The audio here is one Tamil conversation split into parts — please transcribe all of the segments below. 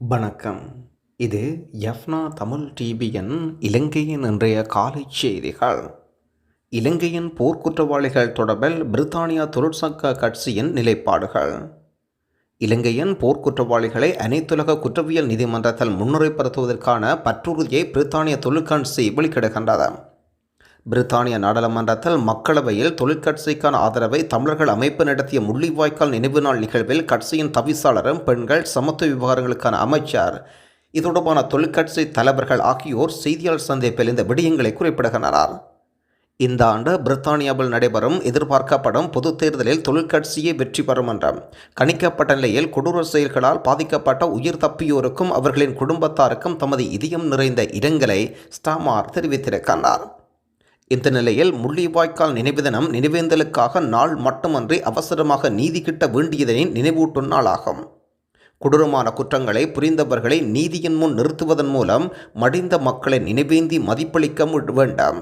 வணக்கம். இது எஃப்னா தமிழ் டிவியின் இலங்கையின் இன்றைய காலை செய்திகள். இலங்கையின் போர்க்குற்றவாளிகள் தொடர்பில் பிரித்தானியா தொழிற்சங்க கட்சியின் நிலைப்பாடுகள். இலங்கையின் போர்க்குற்றவாளிகளை அனைத்துலக குற்றவியல் நீதிமன்றத்தில் முன்னுரைப்படுத்துவதற்கான பற்றுறுதியை பிரித்தானிய தொழிற்கட்சி வெளிக்கிடுகின்றது பிரித்தானிய நாடாளுமன்றத்தில் மக்களவையில் தொழிற்கட்சிக்கான ஆதரவை தமிழர்கள் அமைப்பு நடத்திய முள்ளிவாய்க்கால் நினைவு நாள் நிகழ்வில் கட்சியின் தவிசாளரும் பெண்கள் சமத்துவ விவகாரங்களுக்கான அமைச்சர். இது தொடர்பான தொழிற்கட்சி தலைவர்கள் ஆகியோர் செய்தியாளர் சந்திப்பில் இந்த விடயங்களை குறிப்பிடுகின்றனர். இந்த ஆண்டு பிரித்தானியாவில் நடைபெறும் எதிர்பார்க்கப்படும் பொதுத் தேர்தலில் தொழிற்கட்சியே வெற்றி பெறும் என்றும் கணிக்கப்பட்ட நிலையில் கொடூர செயல்களால் பாதிக்கப்பட்ட உயிர் தப்பியோருக்கும் அவர்களின் குடும்பத்தாருக்கும் தமது இதயம் நிறைந்த இரங்கலை ஸ்டாமார் தெரிவித்திருக்கின்றார். இந்த நிலையில் முள்ளிவாய்க்கால் நினைவு தினம் நினைவேந்தலுக்காக நாள் மட்டுமன்றி அவசரமாக நீதி கிட்ட வேண்டியதனை நினைவூட்டும் நாளாகும் கொடூரமான குற்றங்களை புரிந்தவர்களை நீதியின் முன் நிறுத்துவதன் மூலம் மடிந்த மக்களை நினைவேந்தி மதிப்பளிக்க வேண்டாம்.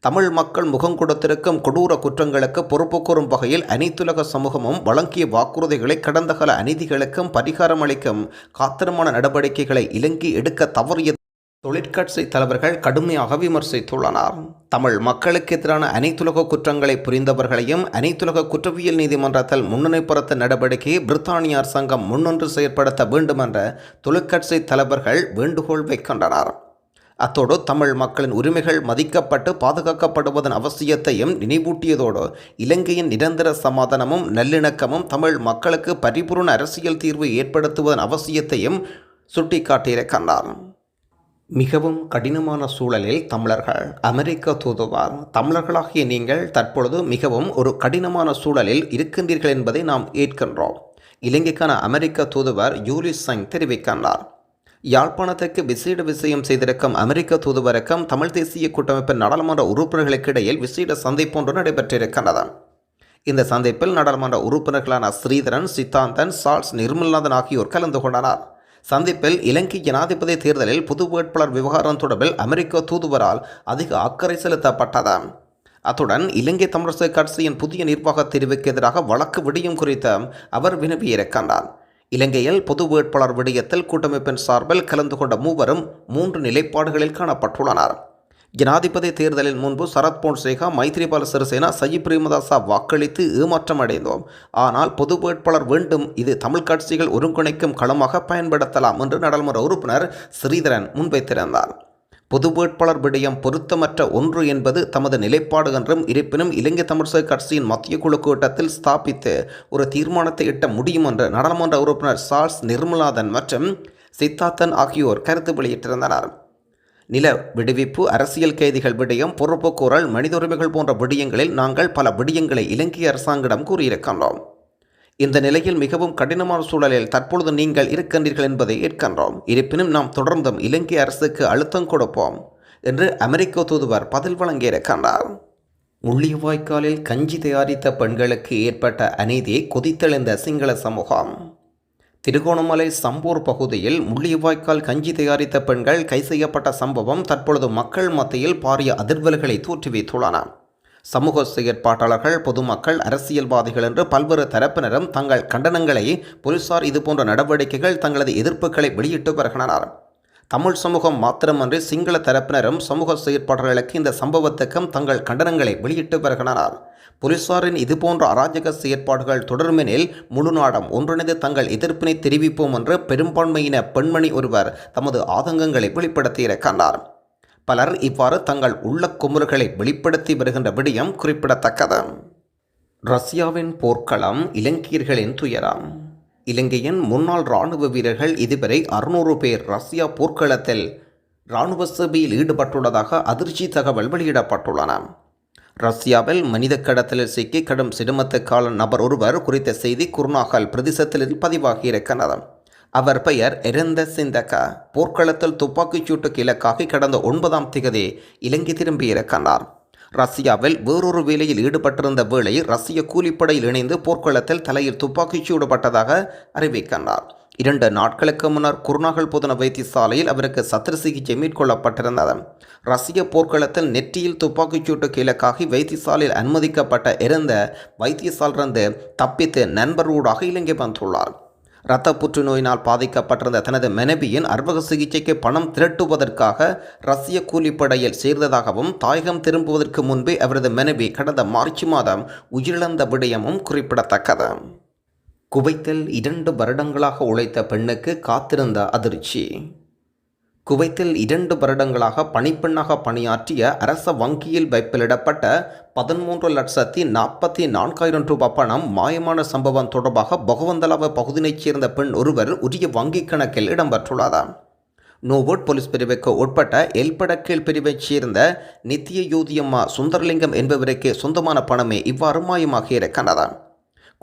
தமிழ் மக்கள் முகம் கொடுத்திருக்கும் கொடூர குற்றங்களுக்கு பொறுப்பு கூறும் வகையில் அனைத்துலக சமூகமும் வழங்கிய வாக்குறுதிகளை கடந்த கால அநீதிகளுக்கும் பரிகாரம் அளிக்கும் காத்திரமான நடவடிக்கைகளை இலங்கை எடுக்க தவறியது தொழிற்கட்சி தலைவர்கள் கடுமையாக விமர்சித்துள்ளனர். தமிழ் மக்களுக்கு எதிரான அனைத்துலக குற்றங்களை புரிந்தவர்களையும் அனைத்துலக குற்றவியல் நீதிமன்றத்தில் முன்னிலைப்படுத்த நடவடிக்கையை பிரித்தானிய அரசாங்கம் முன்னொன்று செயற்படுத்த வேண்டும் என்ற தொழிற்கட்சி தலைவர்கள் வேண்டுகோள் வைக்கின்றனர். அத்தோடு தமிழ் மக்களின் உரிமைகள் மதிக்கப்பட்டு பாதுகாக்கப்படுவதன் அவசியத்தையும் நினைவூட்டியதோடு இலங்கையின் நிரந்தர சமாதானமும் நல்லிணக்கமும் தமிழ் மக்களுக்கு பரிபூர்ண அரசியல் தீர்வு ஏற்படுத்துவதன் அவசியத்தையும் சுட்டிக்காட்டியிருக்கின்றார் மிகவும் கடினமான சூழலில் தமிழர்கள் அமெரிக்க தூதுவார் தமிழர்களாகிய நீங்கள் தற்பொழுது மிகவும் ஒரு கடினமான சூழலில் இருக்கின்றீர்கள் என்பதை நாம் ஏற்கின்றோம். இலங்கைக்கான அமெரிக்க தூதுவர் யூலிஸ் சங் தெரிவிக்கின்றார். யாழ்ப்பாணத்திற்கு விசேட விஷயம் செய்திருக்கும் அமெரிக்க தூதுவருக்கும் தமிழ் தேசிய கூட்டமைப்பின் நாடாளுமன்ற உறுப்பினர்களுக்கு இடையில் விசேட சந்திப்பு ஒன்று நடைபெற்றிருக்கின்றது. இந்த சந்திப்பில் நாடாளுமன்ற உறுப்பினர்களான ஸ்ரீதரன் சித்தாந்தன் சால்ஸ் நிர்மல்நாதன் ஆகியோர் கலந்து கொண்டனர். சந்திப்பில் இலங்கை ஜனாதிபதி தேர்தலில் புது வேட்பாளர் விவகாரம் தொடர்பில் அமெரிக்க தூதுவரால் அதிக அக்கறை செலுத்தப்பட்டது. அத்துடன் இலங்கை தமிழரசு கட்சியின் புதிய நிர்வாக தெரிவுக்கு எதிராக வழக்கு விடியும் குறித்து அவர் வினவியிருக்கின்றார். இலங்கையில் பொது வேட்பாளர் விடயத்தில் கூட்டமைப்பின் சார்பில் கலந்து கொண்ட மூவரும் மூன்று நிலைப்பாடுகளில் காணப்பட்டுள்ளனர். ஜனாதிபதி தேர்தலின் முன்பு சரத் போன்சேகா மைத்ரிபால சிறிசேனா சஜித் பிரேமதாசா வாக்களித்து ஏமாற்றம் அடைந்தோம். ஆனால் பொது வேட்பாளர் வேண்டும். இது தமிழ் கட்சிகள் ஒருங்கிணைக்கும் களமாக பயன்படுத்தலாம் என்று நாடாளுமன்ற உறுப்பினர் ஸ்ரீதரன் முன்வைத்திருந்தார். பொது வேட்பாளர் விடயம் பொருத்தமற்ற ஒன்று என்பது தமது நிலைப்பாடு என்றும் இருப்பினும் இலங்கை தமிழ்சக கட்சியின் மத்திய குழு கூட்டத்தில் ஸ்தாபித்து ஒரு தீர்மானத்தை எட்ட முடியும் என்று நாடாளுமன்ற உறுப்பினர் சார்ஸ் நிர்மலாதன் மற்றும் சித்தார்த்தன் ஆகியோர் கருத்து வெளியிட்டிருந்தனர். நில விடுவிப்பு அரசியல் கைதிகள் விடயம் பொறுப்புக்கூறல் மனித உரிமைகள் போன்ற விடயங்களில் நாங்கள் பல விடயங்களை இலங்கை அரசாங்கிடம் கூறியிருக்கின்றோம். இந்த நிலையில் மிகவும் கடினமான சூழலில் தற்பொழுது நீங்கள் இருக்கின்றீர்கள் என்பதை ஏற்கின்றோம். இருப்பினும் நாம் தொடர்ந்தும் இலங்கை அரசுக்கு அழுத்தம் கொடுப்போம் என்று அமெரிக்க தூதுவர் பதில் வழங்கியிருக்கின்றார். முள்ளிவாய்க்காலில் கஞ்சி தயாரித்த பெண்களுக்கு ஏற்பட்ட அநீதியை கொதித்தெழுந்த சிங்கள சமூகம். திருகோணமலை சம்பூர் பகுதியில் முள்ளிவாய்க்கால் கஞ்சி தயாரித்த பெண்கள் கை செய்யப்பட்ட சம்பவம் தற்பொழுது மக்கள் மத்தியில் பாரிய அதிர்வல்களை தோற்றுவித்துள்ளன சமூக செயற்பாட்டாளர்கள் பொதுமக்கள் அரசியல்வாதிகள் என்று பல்வேறு தரப்பினரும் தங்கள் கண்டனங்களை போலீசார் இதுபோன்ற நடவடிக்கைகள் தங்களது எதிர்ப்புகளை வெளியிட்டு வருகின்றனர். தமிழ் சமூகம் மாத்திரமன்றி சிங்கள தரப்பினரும் சமூக செயற்பாட்டாளர்களுக்கு இந்த சம்பவத்துக்கும் தங்கள் கண்டனங்களை வெளியிட்டு வருகின்றனர். போலீசாரின் இதுபோன்ற அராஜக செயற்பாடுகள் தொடருமெனில் முழு நாடம் ஒன்றிணைந்து தங்கள் எதிர்ப்பினை தெரிவிப்போம் என்று பெரும்பான்மையின பெண்மணி ஒருவர் தமது ஆதங்கங்களை வெளிப்படுத்தியிருக்கின்றார். பலர் இவ்வாறு தங்கள் உள்ள குமுறுகளை வெளிப்படுத்தி வருகின்ற விடயம் குறிப்பிடத்தக்கது. ரஷ்யாவின் போர்க்களம் இலங்கையர்களின் துயரம். இலங்கையின் முன்னாள் இராணுவ வீரர்கள் இதுவரை அறுநூறு பேர் ரஷ்யா போர்க்களத்தில் இராணுவ சேவையில் ஈடுபட்டுள்ளதாக அதிர்ச்சி தகவல் வெளியிடப்பட்டுள்ளன. ரஷ்யாவில் மனித கடத்தலில் சிக்கி கடும் சிரமத்துக்கால நபர் ஒருவர் குறித்த செய்தி குருநாகல் பிரதேசத்தில் பதிவாகியிருக்கிறது. அவர் பெயர் எரந்த சிந்தக. போர்க்களத்தில் துப்பாக்கிச் சூட்டுக்கு இலக்காகி கடந்த ஒன்பதாம் திகதி இலங்கை திரும்பியிருக்கிறார். ரஷ்யாவில் வேறொரு வேலையில் ஈடுபட்டிருந்த வேளை ரஷ்ய கூலிப்படையில் இணைந்து போர்க்களத்தில் தலையில் துப்பாக்கிச் சூடுபட்டதாக அறிவிக்கின்றார். இரண்டு நாட்களுக்கு முன்னர் குருநாகல் புதன வைத்தியசாலையில் அவருக்கு சத்திர சிகிச்சை மேற்கொள்ளப்பட்டிருந்தது. ரஷ்ய போர்க்களத்தில் நெற்றியில் துப்பாக்கிச் சூட்டுக்கு இலக்காகி வைத்தியசாலையில் அனுமதிக்கப்பட்ட இருந்த வைத்தியசாலிருந்து தப்பித்து நண்பர் ஊடாக இலங்கை வந்துள்ளார். இரத்த புற்றுநோயினால் பாதிக்கப்பட்டிருந்த தனது மனைவியின் அறுவக சிகிச்சைக்கு பணம் திரட்டுவதற்காக ரஷ்ய கூலிப்படையில் சேர்ந்ததாகவும் தாயகம் திரும்புவதற்கு முன்பே அவரது மனைவி கடந்த மார்ச் மாதம் உயிரிழந்த விடயமும் குறிப்பிடத்தக்கது. குவைத்தில் இரண்டு வருடங்களாக உழைத்த பெண்ணுக்கு காத்திருந்த அதிர்ச்சி. குவைத்தில் இரண்டு வருடங்களாக பணிப்பெண்ணாக பணியாற்றிய அரச வங்கியில் வைப்பிலிடப்பட்ட பதிமூன்று லட்சத்தி நாற்பத்தி நான்காயிரம் ரூபாய் பணம் மாயமான சம்பவம் தொடர்பாக பகவந்தலாவ பகுதியைச் சேர்ந்த பெண் ஒருவர் உரிய வங்கிக் கணக்கில் இடம்பெற்றுள்ளதாம் நோவோட் போலீஸ் பிரிவுக்கு உட்பட்ட எல்படக்கீழ் பிரிவைச் சேர்ந்த நித்திய யோதியம்மா சுந்தரலிங்கம் என்பவருக்கு சொந்தமான பணமே இவ்வாறு மாயமாக இருக்கின்றது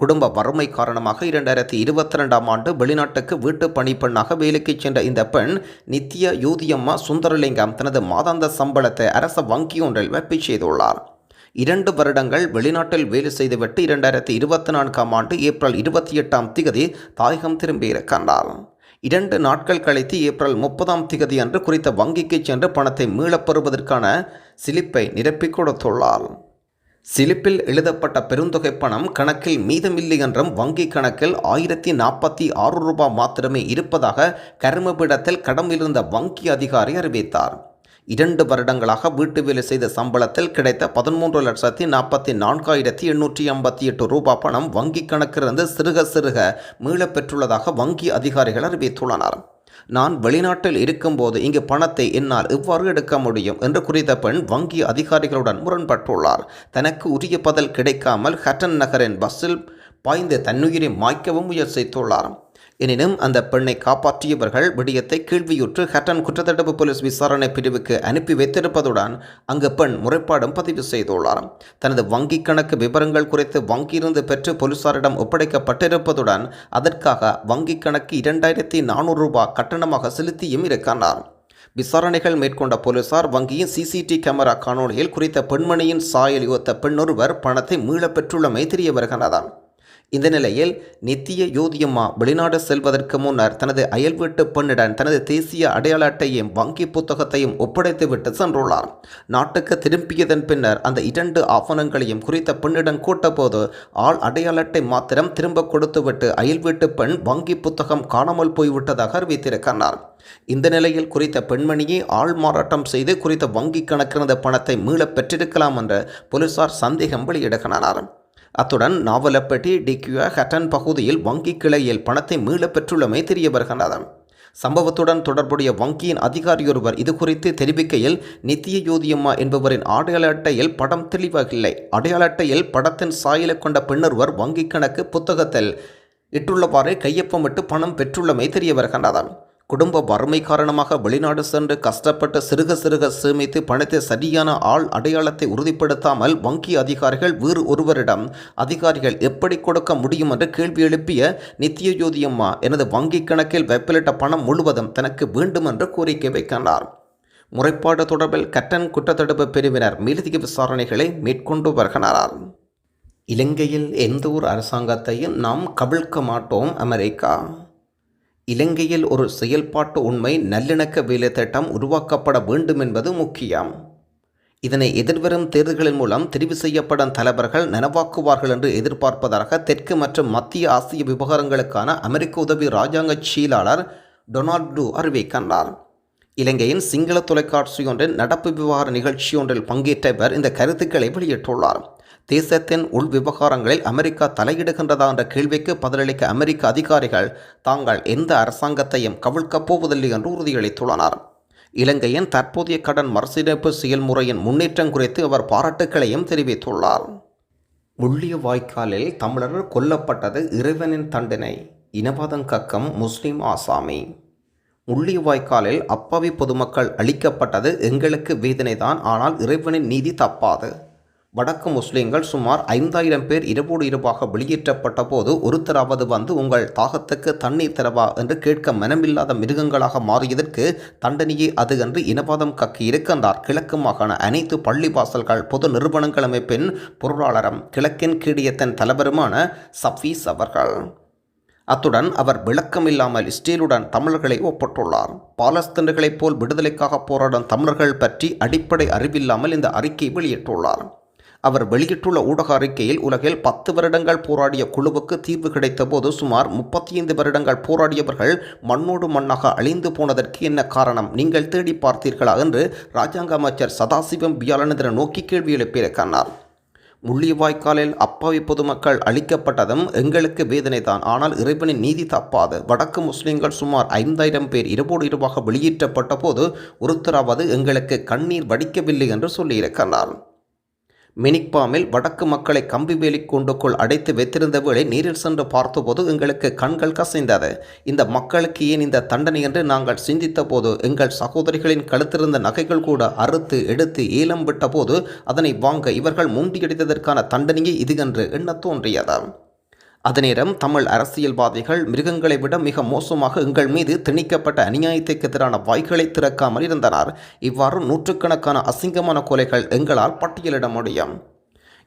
குடும்ப வறுமை காரணமாக இரண்டாயிரத்தி இருபத்தி ரெண்டாம் ஆண்டு வெளிநாட்டுக்கு வீட்டு பணிப்பெண்ணாக வேலைக்கு சென்ற இந்த பெண் நித்ய யூதியம்மா சுந்தரலிங்கம் தனது மாதாந்த சம்பளத்தை அரச வங்கி ஒன்றில் வெப்பி செய்துள்ளார். இரண்டு வருடங்கள் வெளிநாட்டில் வேலை செய்துவிட்டு இரண்டாயிரத்தி இருபத்தி நான்காம் ஆண்டு ஏப்ரல் இருபத்தி எட்டாம் திகதி தாயகம் திரும்பியிருக்கின்றார் இரண்டு நாட்கள் கழித்து ஏப்ரல் முப்பதாம் திகதி அன்று குறித்த வங்கிக்கு சென்று பணத்தை மீளப்பெறுவதற்கான சிலிப்பை நிரப்பிக் கொடுத்துள்ளார் சிலிப்பில் எழுதப்பட்ட பெருந்தொகை பணம் கணக்கில் மீதமில்லை என்றும் வங்கி கணக்கில் ஆயிரத்தி நாற்பத்தி ஆறு ரூபாய் மாத்திரமே இருப்பதாக கருமபீடத்தில் கடமிலிருந்த வங்கி அதிகாரி அறிவித்தார். இரண்டு வருடங்களாக வீட்டு வேலை செய்த சம்பளத்தில் கிடைத்த பதிமூன்று லட்சத்தி நாற்பத்தி நான்காயிரத்தி எண்ணூற்றி ஐம்பத்தி எட்டு ரூபாய் பணம் வங்கி கணக்கிலிருந்து சிறுக சிறுக மீளப் பெற்றுள்ளதாக வங்கி அதிகாரிகள் அறிவித்துள்ளனர். நான் வெளிநாட்டில் இருக்கும்போது இங்கு பணத்தை என்னால் எவ்வாறு எடுக்க முடியும்? என்று குறித்த பெண் வங்கி அதிகாரிகளுடன் முரண்பட்டுள்ளார். தனக்கு உரிய பதில் கிடைக்காமல் ஹட்டன் நகரின் பஸ்ஸில் பாய்ந்து தன்னுயிரை மாய்க்கவும் முயற்சித்துள்ளார். எனினும் அந்த பெண்ணை காப்பாற்றியவர்கள் விடயத்தை கேள்வியுற்று ஹட்டன் குற்றத்தடுப்பு போலீஸ் விசாரணை பிரிவுக்கு அனுப்பி வைத்திருப்பதுடன் அங்கு பெண் முறைப்பாடும் பதிவு செய்துள்ளார். தனது வங்கிக் கணக்கு விவரங்கள் குறித்து வங்கியிருந்து பெற்று போலீசாரிடம் ஒப்படைக்கப்பட்டிருப்பதுடன் அதற்காக வங்கிக் கணக்கு இரண்டாயிரத்தி நானூறு ரூபாய் கட்டணமாக செலுத்தியும் இருக்கின்றார். விசாரணைகள் மேற்கொண்ட போலீசார் வங்கியின் சிசிடி கேமரா காணொலியில் குறித்த பெண்மணியின் சாயல் யோத்த பெண்ணொருவர் பணத்தை மீளப் பெற்றுள்ளமை தெரிய வருகிறது இந்த நிலையில் நித்திய யோதியம்மா வெளிநாடு செல்வதற்கு முன்னர் தனது அயல் வீட்டு பெண்ணிடம் தனது தேசிய அடையாள அட்டையும் வங்கி புத்தகத்தையும் ஒப்படைத்துவிட்டு சென்றுள்ளார். நாட்டுக்கு திரும்பியதன் பின்னர் அந்த இரண்டு ஆவணங்களையும் குறித்த பெண்ணிடம் கூட்டபோது ஆள் அடையாள அட்டை மாத்திரம் திரும்ப கொடுத்துவிட்டு அயல் வீட்டு பெண் வங்கி புத்தகம் காணாமல் போய்விட்டதாக அறிவித்திருக்கிறார். இந்த நிலையில் குறித்த பெண்மணியை ஆள் மாறாட்டம் செய்து குறித்த வங்கி கணக்கிருந்த பணத்தை மீளப் பெற்றிருக்கலாம் என்று போலீசார் சந்தேகம் வெளியிடுகின்றனர். அத்துடன் நாவலப்பட்டி டிக்யூ ஹட்டன் பகுதியில் வங்கி கிளையில் பணத்தை மீளப் பெற்றுள்ளமை தெரிய வருகின்றது சம்பவத்துடன் தொடர்புடைய வங்கியின் அதிகாரியொருவர் இது குறித்து தெரிவிக்கையில் நித்திய யோதியம்மா என்பவரின் அடையாள அட்டையில் படம் தெளிவாகவில்லை அடையாள அட்டையில் படத்தின் சாயலை கொண்ட பெண்ணொருவர் வங்கிக் கணக்கு புத்தகத்தில் இட்டுள்ளவாறு கையொப்பமிட்டு பணம் பெற்றுள்ளமை தெரிய வருகின்றது குடும்ப வறுமை காரணமாக வெளிநாடு சென்று கஷ்டப்பட்டு சிறுக சிறுக சேமித்து பணத்தை சரியான ஆள் அடையாளத்தை உறுதிப்படுத்தாமல் வங்கி அதிகாரிகள் வேறு ஒருவரிடம் அதிகாரிகள் எப்படி கொடுக்க முடியும் என்று கேள்வி எழுப்பிய நித்திய ஜோதியம்மா எனது வங்கி கணக்கில் வெப்பிலிட்ட பணம் முழுவதும் தனக்கு வேண்டும் என்று கோரிக்கை வைக்கின்றார். முறைப்பாடு தொடர்பில் கட்டன் குற்றத்தடுப்பு பிரிவினர் மேலதிக விசாரணைகளை மேற்கொண்டு வருகிறார் இலங்கையில் எந்த ஒரு அரசாங்கத்தையும் நாம் கவிழ்க்க மாட்டோம் அமெரிக்கா. இலங்கையில் ஒரு செயல்பாட்டு உண்மை நல்லிணக்க வேலை திட்டம் உருவாக்கப்பட வேண்டும் என்பது முக்கியம். இதனை எதிர்வரும் தேர்தல்களின் மூலம் தெரிவு செய்யப்படும் தலைவர்கள் நனவாக்குவார்கள் என்று எதிர்பார்ப்பதாக தெற்கு மற்றும் மத்திய ஆசிய விவகாரங்களுக்கான அமெரிக்க உதவி இராஜாங்க செயலாளர் டொனால்டு அறிவிக்கின்றார். இலங்கையின் சிங்கள தொலைக்காட்சி ஒன்றின் நடப்பு விவகார நிகழ்ச்சி ஒன்றில் பங்கேற்றவர் இந்த கருத்துக்களை வெளியிட்டுள்ளார். தேசத்தின் உள் விவகாரங்களில் அமெரிக்கா தலையிடுகின்றதா என்ற கேள்விக்கு பதிலளிக்க அமெரிக்க அதிகாரிகள் தாங்கள் எந்த அரசாங்கத்தையும் கவிழ்க்கப் போவதில்லை என்று உறுதியளித்துள்ளனர். இலங்கையின் தற்போதைய கடன் மறுசீரமைப்பு செயல்முறையின் முன்னேற்றம் குறித்து அவர் பாராட்டுக்களையும் தெரிவித்துள்ளார். முள்ளிய வாய்க்காலில் தமிழர் கொல்லப்பட்டது இறைவனின் தண்டனை. இனவாதம் கக்கம் முஸ்லிம் ஆசாமி. முள்ளிய வாய்க்காலில் அப்பாவி பொதுமக்கள் அளிக்கப்பட்டது எங்களுக்கு வேதனைதான் ஆனால் இறைவனின் நீதி தப்பாது. வடக்கு முஸ்லிம்கள் சுமார் ஐந்தாயிரம் பேர் இரவோடு இரவாக வெளியேற்றப்பட்ட போது ஒருத்தராவது வந்து உங்கள் தாகத்துக்கு தண்ணீர் தரவா என்று கேட்க மனமில்லாத மிருகங்களாக மாறியதற்கு தண்டனையே அது என்று இனவாதம் கக்கி இருக்கின்றார். கிழக்கு மாகாண அனைத்து பள்ளிவாசல்கள் பொது நிறுவனங்கள் அமைப்பின் பொருளாளரும் கிழக்கின் கீடியத்தின் தலைவருமான சஃபீஸ் அவர்கள். அத்துடன் அவர் விளக்கமில்லாமல் இஸ்ரேலுடன் தமிழர்களை ஒப்பட்டுள்ளார் பாலஸ்தீனர்களைப் போல் விடுதலைக்காக போராடும் தமிழர்கள் பற்றி அடிப்படை அறிவில்லாமல் இந்த அறிக்கை வெளியிட்டுள்ளார். அவர் வெளியிட்டுள்ள ஊடக அறிக்கையில் உலகில் பத்து வருடங்கள் போராடிய குழுவுக்கு தீர்வு கிடைத்தபோது சுமார் முப்பத்தி ஐந்து வருடங்கள் போராடியவர்கள் மண்ணோடு மண்ணாக அழிந்து போனதற்கு என்ன காரணம்? நீங்கள் தேடி பார்த்தீர்களா? என்று ராஜாங்க அமைச்சர் சதாசிவம் வியாழனந்திரன் நோக்கி கேள்வி எழுப்பியிருக்கிறார் முள்ளிவாய்க்காலில் அப்பாவி பொதுமக்கள் அழிக்கப்பட்டதும் எங்களுக்கு வேதனைதான். ஆனால் இறைவனின் நீதி தப்பாது. வடக்கு முஸ்லிம்கள் சுமார் ஐந்தாயிரம் பேர் இரவோடு இரவாக வெளியேற்றப்பட்ட போது ஒருத்தராவது எங்களுக்கு கண்ணீர் வடிக்கவில்லை என்று சொல்லியிருக்கிறார். மினிக்பாமில் வடக்கு மக்களை கம்பி வேலி கூண்டுக்குள் அடைத்து வைத்திருந்த வேளை நீரில் சென்று பார்த்தபோது எங்களுக்கு கண்கள் கசைந்தது. இந்த மக்களுக்கு ஏன் இந்த தண்டனை என்று நாங்கள் சிந்தித்த போது எங்கள் சகோதரிகளின் கழுத்திருந்த நகைகள் கூட அறுத்து எடுத்து ஏலம் விட்ட போது அதனை வாங்க இவர்கள் முண்டியடித்ததற்கான தண்டனையே இது என்று எண்ண தோன்றியது அதநேரம் தமிழ் அரசியல்வாதிகள் மிருகங்களை விட மிக மோசமாக எங்கள் மீது திணிக்கப்பட்ட அநியாயத்துக்கு எதிரான வாய்களை திறக்காமல் இருந்தனர். இவ்வாறு நூற்றுக்கணக்கான அசிங்கமான கொலைகள் எங்களால் பட்டியலிட முடியும்.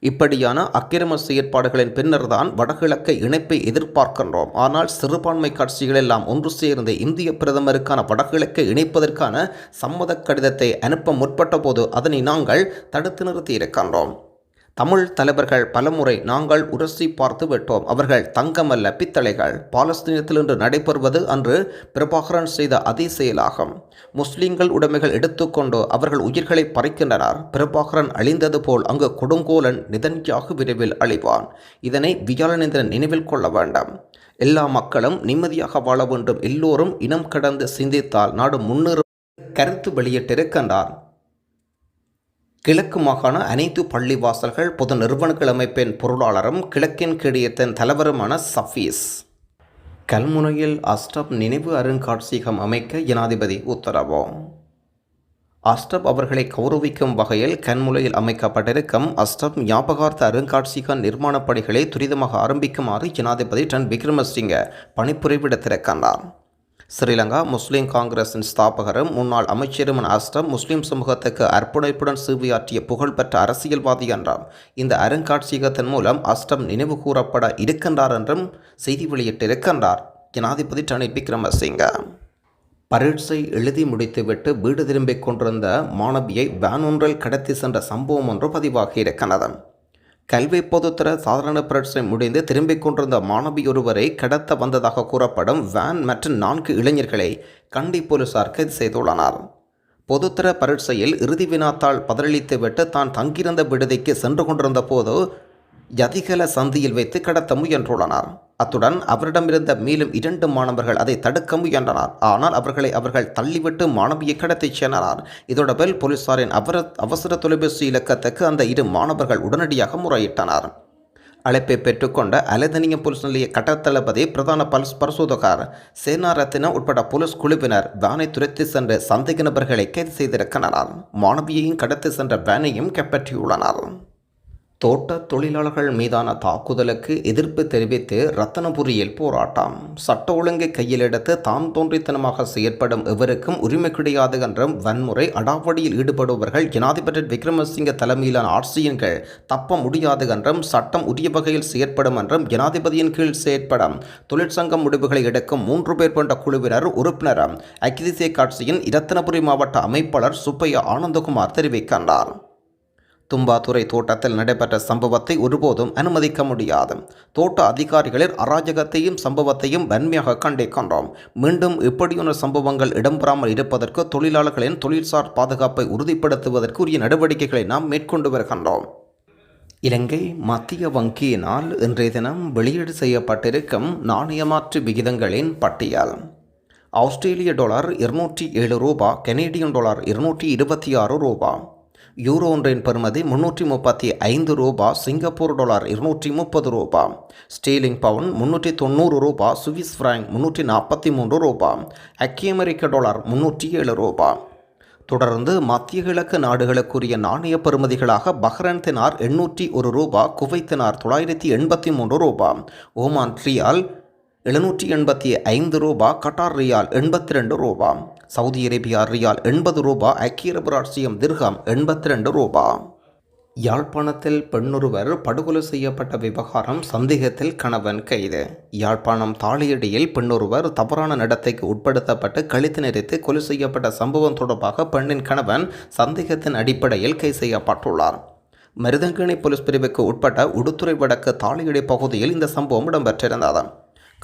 இப்படியான அக்கிரம செயற்பாடுகளின் பின்னர்தான் வடகிழக்கை இணைப்பை எதிர்பார்க்கின்றோம். ஆனால் சிறுபான்மை கட்சிகள் எல்லாம் ஒன்று சேர்ந்து இந்திய பிரதமருக்கான வடகிழக்கை இணைப்பதற்கான சம்மத கடிதத்தை அனுப்ப முற்பட்ட போது அதனை நாங்கள் தடுத்து நிறுத்தியிருக்கின்றோம் தமிழ் தலைவர்கள் பலமுறை நாங்கள் உரசி பார்த்து விட்டோம். அவர்கள் தங்கமல்ல பித்தளைகள். பாலஸ்தீனத்தில் இன்று நடைபெறுவது அன்று பிரபாகரன் செய்த அதே செயலாகும் முஸ்லிம்கள் உடைமைகள் எடுத்துக்கொண்டு அவர்கள் உயிர்களை பறிக்கின்றனர். பிரபாகரன் அழிந்தது போல் அங்கு கொடுங்கோலன் நிதன்யாக விரைவில் அழிவான். இதனை வியாழனேந்திரன் நினைவில் கொள்ள வேண்டாம். எல்லா மக்களும் நிம்மதியாக வாழ வேண்டும். எல்லோரும் இனம் கடந்து சிந்தித்தால் நாடு முன்னேறும் கருத்து வெளியிட்டிருக்கின்றார். கிழக்கு மாகாண அனைத்து பள்ளிவாசல்கள் பொது நிறுவனங்கள் அமைப்பின் பொருளாளரும் கிழக்கின் கிடியத்தின் தலைவருமான சஃபீஸ். கல்முனையில் அஸ்டப் நினைவு அருங்காட்சியகம் அமைக்க ஜனாதிபதி உத்தரவு. அஸ்டப் அவர்களை கௌரவிக்கும் வகையில் கண்முலையில் அமைக்கப்பட்டிருக்கும் அஸ்டப் ஞாபகார்த்த அருங்காட்சியக நிர்மாணப் பணிகளை துரிதமாக ஆரம்பிக்குமாறு ஜனாதிபதி டன் விக்ரமசிங்க பணிப்புரைவிடத்திருக்கின்றார் ஸ்ரீலங்கா முஸ்லீம் காங்கிரஸின் ஸ்தாபகரும் முன்னாள் அமைச்சருமான அஸ்டம் முஸ்லீம் சமூகத்துக்கு அர்ப்பணிப்புடன் சேவையாற்றிய புகழ்பெற்ற அரசியல்வாதி என்றும். இந்த அருங்காட்சியகத்தின் மூலம் அஸ்டம் நினைவு கூறப்பட இருக்கின்றார் என்றும் செய்தி வெளியிட்டிருக்கின்றார். ஜனாதிபதி ரணில் விக்ரமசிங்க. பரீட்சை எழுதி முடித்துவிட்டு வீடு திரும்பிக் கொண்டிருந்த மாணவியை வேன் ஒன்றில் கடத்தி சென்ற சம்பவம் ஒன்று பதிவாகி இருக்கிறது கல்வி பொதுத்தர சாதாரண பரீட்சை முடிந்து திரும்பிக் கொண்டிருந்த மாணவி ஒருவரை கடத்த வந்ததாக கூறப்படும் வேன் மற்றும் நான்கு இளைஞர்களை கண்டி போலீசார் கைது செய்துள்ளனர். பொதுத்தர பரீட்சையில் இறுதி வினாத்தாள் பதிலளித்துவிட்டு தான் தங்கியிருந்த விடுதிக்கு சென்று கொண்டிருந்த போது யதிகல சந்தியில் வைத்து கடத்த முயன்றுள்ளனர். அத்துடன் அவரிடமிருந்த மேலும் இரண்டு மாணவர்கள் அதை தடுக்க முயன்றனர். ஆனால் அவர்களை அவர்கள் தள்ளிவிட்டு மாணவியை கடத்திச் சென்றனர். இதோடவில் போலீசாரின் அவர அவசர தொலைபேசி இலக்கத்துக்கு அந்த இரு மாணவர்கள் உடனடியாக முறையிட்டனர். அழைப்பை பெற்றுக்கொண்ட அலதனிய போலீஸ் நிலைய கட்டத்தளபதி பிரதான பல்ஸ் பரிசோதகர் சேனாரத்தின உட்பட போலீஸ் குழுவினர் வேனை துரத்தி சென்று சந்தேக நபர்களை கைது செய்திருக்கின்றனர். மாணவியையும் கடத்தி சென்ற வேனையும் கைப்பற்றியுள்ளனர். தோட்ட தொழிலாளர்கள் மீதான தாக்குதலுக்கு எதிர்ப்பு தெரிவித்து ரத்தனபுரியில் போராட்டம். சட்ட ஒழுங்கை கையில் எடுத்து தாம் தோன்றித்தனமாக செயற்படும் எவருக்கும் உரிமை கிடையாது என்றும் வன்முறை அடாவடியில் ஈடுபடுபவர்கள் ஜனாதிபதி விக்ரமசிங்க தலைமையிலான ஆட்சியின் கீழ் தப்ப முடியாது என்றும் சட்டம் உரிய வகையில் செயற்படும் என்றும் ஜனாதிபதியின் கீழ் செயற்படும் தொழிற்சங்கம் முடிவுகளை எடுக்கும் மூன்று பேர் கொண்ட குழுவினர் உறுப்பினர். ஐக்கிய தேசிய கட்சியின் இரத்தனபுரி மாவட்ட அமைப்பாளர் சுப்பையா ஆனந்தகுமார் தெரிவிக்கின்றார். தும்பாதுறை தோட்டத்தில் நடைபெற்ற சம்பவத்தை ஒருபோதும் அனுமதிக்க முடியாது. தோட்ட அதிகாரிகளின் அராஜகத்தையும் சம்பவத்தையும் வன்மையாக கண்டிக்கின்றோம் மீண்டும் இப்படியான சம்பவங்கள் இடம்பெறாமல் இருப்பதற்கு தொழிலாளர்களின் தொழில்சார் பாதுகாப்பை உறுதிப்படுத்துவதற்குரிய நடவடிக்கைகளை நாம் மேற்கொண்டு வருகின்றோம் இலங்கை மத்திய வங்கியினால் இன்றைய தினம் வெளியீடு செய்யப்பட்டிருக்கும் நாணயமாற்று விகிதங்களின் பட்டியல். ஆஸ்திரேலிய டாலர் இருநூற்றி ஏழு ரூபா கெனேடியன் டாலர் இருநூற்றி இருபத்தி ஆறு ரூபா. யூரோ ஒன்றின் பெறுமதி முன்னூற்றி முப்பத்தி ஐந்து ரூபா சிங்கப்பூர் டாலர் இருநூற்றி முப்பது ரூபா ஸ்டீலிங் பவுன் முன்னூற்றி தொண்ணூறு ரூபா சுவிஸ் ஃப்ராங்க் முன்னூற்றி நாற்பத்தி மூன்று ரூபா அக்கி அமெரிக்க டாலர் முன்னூற்றி ஏழு ரூபா. தொடர்ந்து மத்திய கிழக்கு நாடுகளுக்குரிய நாணய பெறுமதிகளாக பஹ்ரைன் தினார் எண்ணூற்றி ஒரு ரூபா குவைத்தினார் தொள்ளாயிரத்தி எண்பத்தி மூன்று ரூபா ஓமான் ட்ரியால் எழுநூற்றி எண்பத்தி ஐந்து ரூபா கட்டார் ரியால் எண்பத்தி ரெண்டு ரூபா. சவுதி அரேபியா ரியால் எண்பது ரூபா ஐக்கிய அரபு ராஷ்டிரியம் திர்ஹாம் எண்பத்தி ரெண்டு ரூபா. யாழ்ப்பாணத்தில் பெண்ணொருவர் படுகொலை செய்யப்பட்ட விவகாரம் சந்தேகத்தில் கணவன் கைது. யாழ்ப்பாணம் தாளியடியில் பெண்ணொருவர் தவறான நடத்தைக்கு உட்படுத்தப்பட்டு கழித்து நெறித்து கொலை செய்யப்பட்ட சம்பவம் தொடர்பாக பெண்ணின் கணவன் சந்தேகத்தின் அடிப்படையில் கைது செய்யப்பட்டுள்ளார். மருதங்கிணி போலீஸ் பிரிவுக்கு உட்பட்ட உடுத்துறை வடக்கு தாளியடி பகுதியில் இந்த சம்பவம் இடம்பெற்றிருந்தது.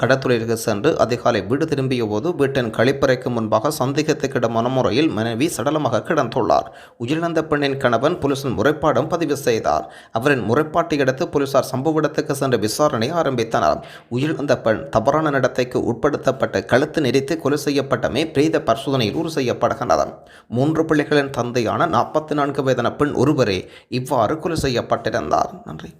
கடத்தொழிலுக்கு சென்று அதிகாலை வீடு திரும்பிய போது வீட்டின் கழிப்பறைக்கு முன்பாக சந்தேகத்துக்கிடமான முறையில் மனைவி சடலமாக கிடந்துள்ளார். உயிரிழந்த பெண்ணின் கணவன் போலீசின் முறைப்பாடும் பதிவு செய்தார். அவரின் முறைப்பாட்டை அடுத்து போலீசார் சம்பவ இடத்துக்கு சென்று விசாரணை ஆரம்பித்தனர். உயிரிழந்த பெண் தவறான நடத்தைக்கு உட்படுத்தப்பட்டு கழுத்து நெரித்து கொலை செய்யப்பட்டமே பிரேத பரிசோதனையில் உறுதி செய்யப்படுகின்றது. மூன்று பிள்ளைகளின் தந்தையான நாற்பத்தி நான்கு வயதான பெண் ஒருவரே இவ்வாறு கொலை செய்யப்பட்டிருந்தார். நன்றி.